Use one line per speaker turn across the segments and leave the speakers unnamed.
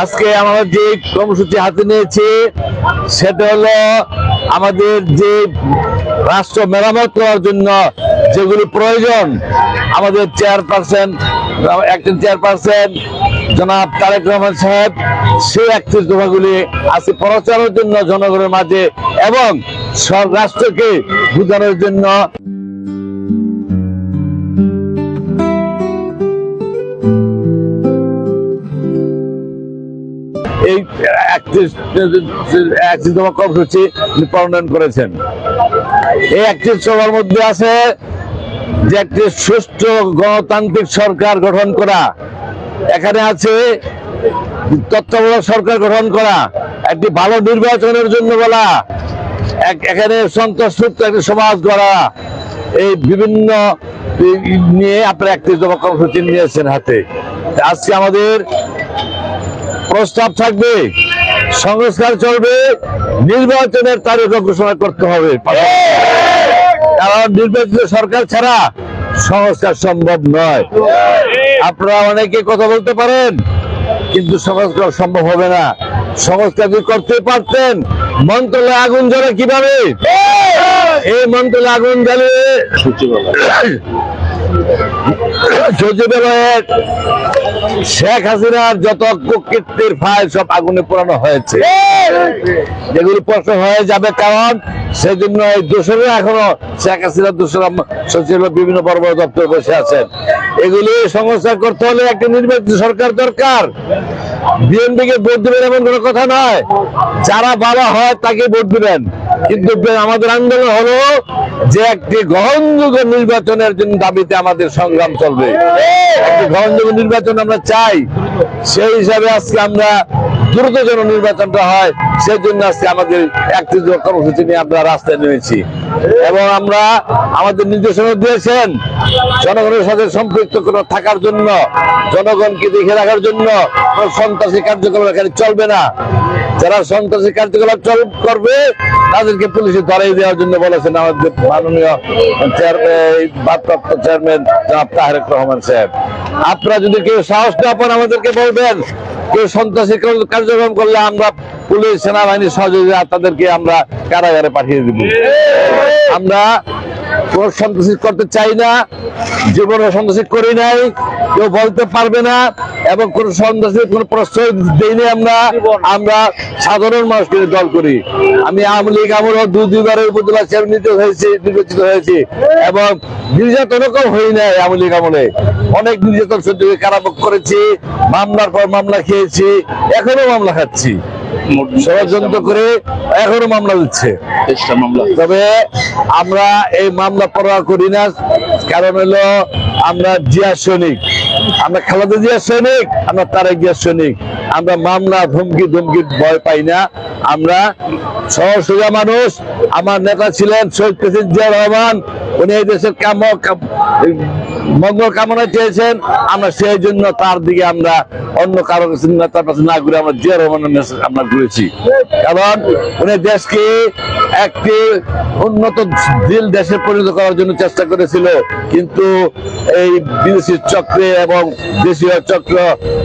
আজকে আমরা যে কর্মসূচি হাতে নিয়েছি, সেটা হলো আমাদের যে রাষ্ট্র মেরামত করার জন্য যেগুলি প্রয়োজন, আমাদের চেয়ারপারসন, একজন চেয়ারপারসন, জনাব তারেক রহমান সাহেব, সেই একত্রিশ দফাগুলি আজকে প্রচারের জন্য জনগণের মাঝে এবং রাষ্ট্রকে বোঝানোর জন্য একত্রিশতম কর্মসূচি প্রণয়ন করেছেন। এই একত্রিশ সভার মধ্যে আছে যে একটি সুষ্ঠু গণতান্ত্রিক সরকার গঠন করা। এখানে আছে তত্ত্বাবধায়ক সরকার গঠন করা, একটি ভালো নির্বাচনের জন্য বলা এখানে সন্ত্রাসমুক্ত একটি সমাজ গড়া, এই বিভিন্ন নিয়ে আপনারা একত্রিশতম কর্মসূচি নিয়েছেন হাতে। আজকে আমাদের প্রস্তাব থাকবে, সংস্কার চলবে, নির্বাচনের তারিখ ঘোষণা করতে হবে। কারণ নির্বাচিত সরকার ছাড়া সংস্কার সম্ভব নয়। আপনারা অনেকে কথা বলতে পারেন, কিন্তু সংস্কার সম্ভব হবে না। সংস্কার যদি করতে পারতেন, মন্ত্রণালয়ে আগুন জ্বলে কীভাবে? এই মন্ত্রণালয়ে আগুন জ্বালে শেখ হাসিনার যত কীর্তির ফাইল সব আগুনে পোড়ানো হয়েছে। যেগুলি প্রশ্ন হয়ে যাবে কারণ সেই জন্য এই দোষরা এখনও শেখ হাসিনার দোষরা সচিব বিভিন্ন বড় বড় দপ্তরে বসে আছেন। এগুলি সমস্যা করতে হলে একটা নির্বাচিত সরকার দরকার। বিএনপি কে ভোট দিবেন এমন কোনো কথা নয়। যারা বাবা হয় তাকে ভোট দিবেন। কিন্তু আমাদের আন্দোলন হলো যে একটি গ্রহণযোগ্য নির্বাচনের জন্য দাবিতে আমাদের সংগ্রাম চলবে। একটি গ্রহণযোগ্য নির্বাচন আমরা চাই। সেই হিসাবে আজকে আমরা দ্রুত যেন নির্বাচনটা হয় সেই জন্য আজকে আমাদের একটি কর্মসূচি নিয়ে আমরা রাস্তায় নেমেছি। এবং আমরা আমাদের নির্দেশনা দিয়েছেন, জনগণের সাথে সম্পৃক্ত করে থাকার জন্য, জনগণকে দেখে রাখার জন্য সন্ত্রাসী কার্যকলাপ এখানে চলবে না। যারা সন্ত্রাসী কার্যকলাপ চল, করবে, তাদেরকে পুলিশে ধরাই দেওয়ার জন্য বলেছেন আমাদের মাননীয় ভারপ্রাপ্ত চেয়ারম্যান জনাব তাহেক রহমান সাহেব। আপনারা যদি কেউ সাহস না পান আমাদেরকে বলবেন কেউ সন্ত্রাসী কার্যক্রম করলে আমরা পুলিশ সেনাবাহিনীর সহযোগিতা তাদেরকে আমরা কারাগারে পাঠিয়ে দিব। আমরা কোন সন্ত্রাসী করতে চাই না জীবনে সন্ত্রাসী করি নাই কেউ বলতে পারবে না এবং কোন সন্ত্রাসী কোন প্রশ্রয় দেইনি আমরা আমরা সাধারণ মানুষকে দল করি। আমি আওয়ামী লীগ আমলেও দুই দুইবারের উপজেলা চেয়ারম্যান হয়েছি নির্বাচিত হয়েছি এবং নির্যাতনও কম হই নাই আওয়ামী লীগ আমলে। অনেক নির্যাতন সহ্য করে কারাভোগ করেছি মামলার পর মামলা খেয়েছি এখনও মামলা খাচ্ছি। ষড়যন্ত্র করে এখনও মামলা দিচ্ছে। তবে আমরা এই মামলা পরোয়া করি না। কারণ হলো আমরা জিয়া সৈনিক। আমরা খালাদা জিয়া সৈনিক আমরা তারেক জিয়া সৈনিক। আমরা মামলা ধমকি ধমকি ভয় পাই না। আমরা সহজ সোজা মানুষ। আমার নেতা ছিলেন শহীদ প্রেসিডেন্ট জিয়া রহমান। উনি এই দেশের কাম মঙ্গল কামনা চেয়েছেন। আমরা সেই জন্য তার দিকে আমরা অন্য কারও নেতার কাছে না ঘুরে আমরা জিয়া রহমানের কাছে আমরা ঘুরেছি। কারণ উনি দেশকে একটি উন্নত দিল দেশে পরিণত করার জন্য চেষ্টা করেছিল। কিন্তু এই বিদেশি চক্রে এবং দেশীয় চক্র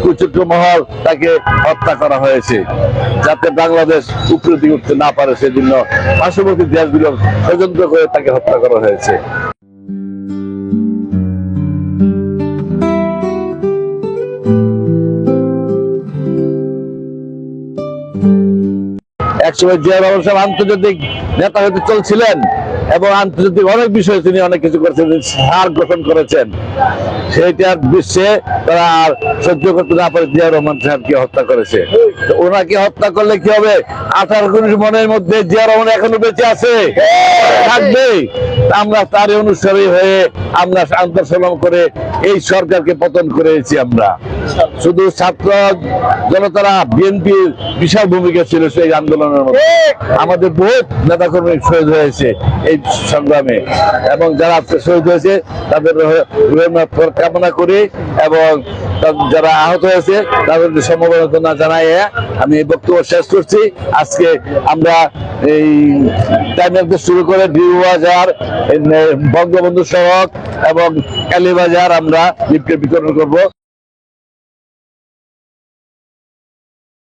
কুচক্র মহল তাকে হত্যা করা হয়েছে। যাতে বাংলাদেশ উপরে দিকে উঠতে না পারে সেজন্য পার্শ্ববর্তী দেশগুলো ষড়যন্ত্র করে তাকে হত্যা করা হয়েছে। একসময় জিয়া রহমান সাহেব আন্তর্জাতিক নেতা হতে চলছিলেন। এবং আন্তর্জাতিক অনেক বিষয়ে তিনি অনেক কিছু করেছেন সার গ্রহণ করেছেন। সেইটার বিশ্বে তারা আর সহ্য করতে না পারে জিয়া রহমান সাহেবকে হত্যা করেছে। ওনাকে হত্যা করলে কি হবে? আঠারো কোটি মনের মধ্যে জিয়া রহমান এখনও বেঁচে আছে। থাকবে আমরা তারই অনুসারী হয়ে আমরা আন্তঃসলম করে এই সরকারকে পতন করেছি আমরা। শুধু ছাত্র জনতারা বিএনপির বিশাল ভূমিকা ছিল সেই আন্দোলনের মধ্যে। আমাদের বহু নেতা কর্মী শহীদ হয়েছে এই সংগ্রামে। এবং যারা আজকে শহীদ হয়েছে, তাদের কামনা করি এবং যারা আহত হয়েছে, তাদের সমবেদনা জানাই আমি বক্তব্য শেষ করছি। আজকে আমরা এই টাইমের শুরু করে ডিউ বাজার বঙ্গবন্ধু সড়ক এবং কালীবাজার আমরা লিফটের বিতরণ করব।